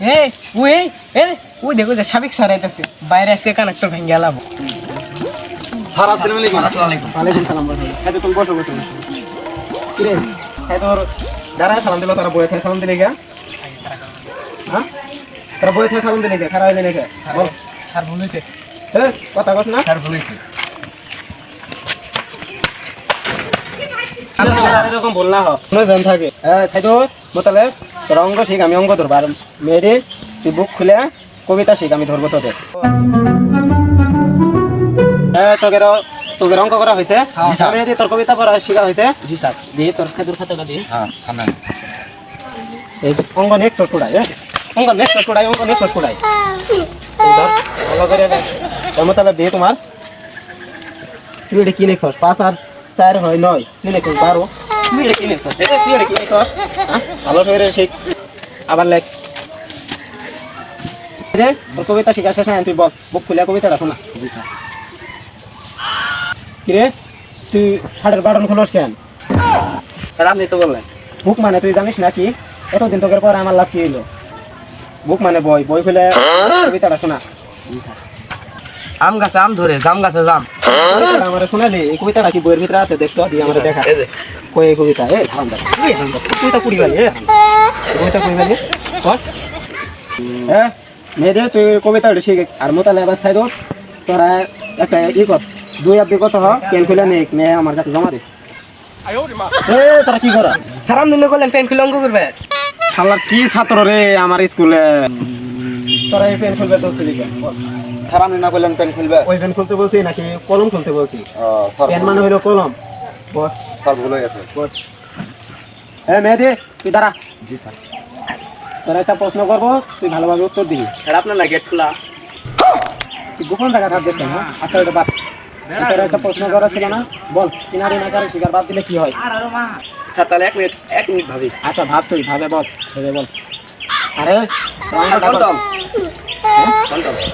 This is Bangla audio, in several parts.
এই ওই এ ওই দেখো যে সাবেক স্যার আইতাছে বাইরে আজকে কানেক্টর ভেঙে গেলাম স্যার আসসালামু আলাইকুম ওয়ালাইকুম সালাম সাইদে তুমি বসো বসো বসো কিরে সাইদর যারা সালাম দিল তারা বয়ে থেকে সালাম দিলে গা হ্যাঁ তারা বয়ে থেকে সালাম দিলে গা খারাপ হইলে কথা কস না স্যার এরকম বল না থাকে। হ্যাঁ মোতালে তোরা অঙ্গ শিখ আমি অঙ্গ ধরবো আর মেয়েদের তুই বুক খুলে কবিতা শিখ আমি ধরবো তোদের হ্যাঁ তোদের তোদের অঙ্ক করা হয়েছে তোর কবিতা পড়া শিখা হয়েছে জি স্যার দিয়ে তোর খাদুর খাতাটা দিয়ে হ্যাঁ সামনে। এই অঙ্গ নেক্সট ছড়াই হ্যাঁ অঙ্গ নেক্সট অঙ্গ ধর ভালো করে দিয়ে তোমার তুই এটা কি নেক্সট পাঁচ আর চার হয় নয়। বারো। তুই এটা তুই এটা হ্যাঁ ভালো করে শিখ আবার লেখ। রে তোর কবিতা শিখা শেষ হয় তুই বল। বুক খুলে কবিতাটা শোনা। কিরে তুই ষাটের বাটন খোলস কেন? স্যার আপনি তো বললেন। বুক মানে তুই জানিস নাকি? এতদিন তোকে পরে আমার লাভ কি হইল? বুক মানে বই। বই খুলে কবিতাটা শোনা। আম গাছে আম ধরে জাম গাছে জাম। আমারে শোনালি এই কবিতাটা কি বইয়ের ভিতরে আছে? দেখতো দিয়ে আমারে দেখা। কই এই কবিতা? এ কবিতা কুড়ি বালি এ কবিতা কুড়ি বালি। কর হ্যাঁ মেয়েদের তুই কবিতা শিখে। আর মোতালে এবার ছাই তোরা একটা ই কর। দুই আর দুই কত হ? পেন খুলে নে নে আমার কাছে জমা দে। এ তোরা কি করা? স্যার আপনি না করলেন পেন খুলে অঙ্ক করবে? শালার কি ছাত্র রে আমার স্কুলে? তোরা এই পেন খুলবে তো তুই স্যার না করলেন পেন খুলবে? ওই পেন খুলতে বলছি নাকি কলম খুলতে বলছি? পেন মানে হইল কলম। বস। স্যার ভুল হয়ে গেছে। বস। হ্যাঁ মেহেদি তুই দাঁড়া। জি স্যার। তোর একটা প্রশ্ন করব তুই ভালোভাবে উত্তর দিবি। আপনার না গেট খোলা? তুই গোপন জায়গা থাকবে কেন হ্যাঁ? আচ্ছা ওটা বাদ। তোর একটা প্রশ্ন করা ছিল না? বল কিনারে না কারে শিকার বাদ দিলে কি হয়? স্যার তাহলে এক মিনিট এক মিনিট ভাবি। আচ্ছা ভাব তুই ভাবে বল ভেবে বল। আরে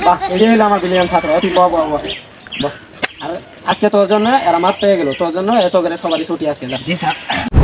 বাহ এটাই হলো আমার বিলিয়ন ছাত্র। বল বল বল বল। আর আজকে তোর জন্য এরা মাঠ পেয়ে গেল। তোর জন্য এত করে সবারই ছুটি আজকে জি, স্যার।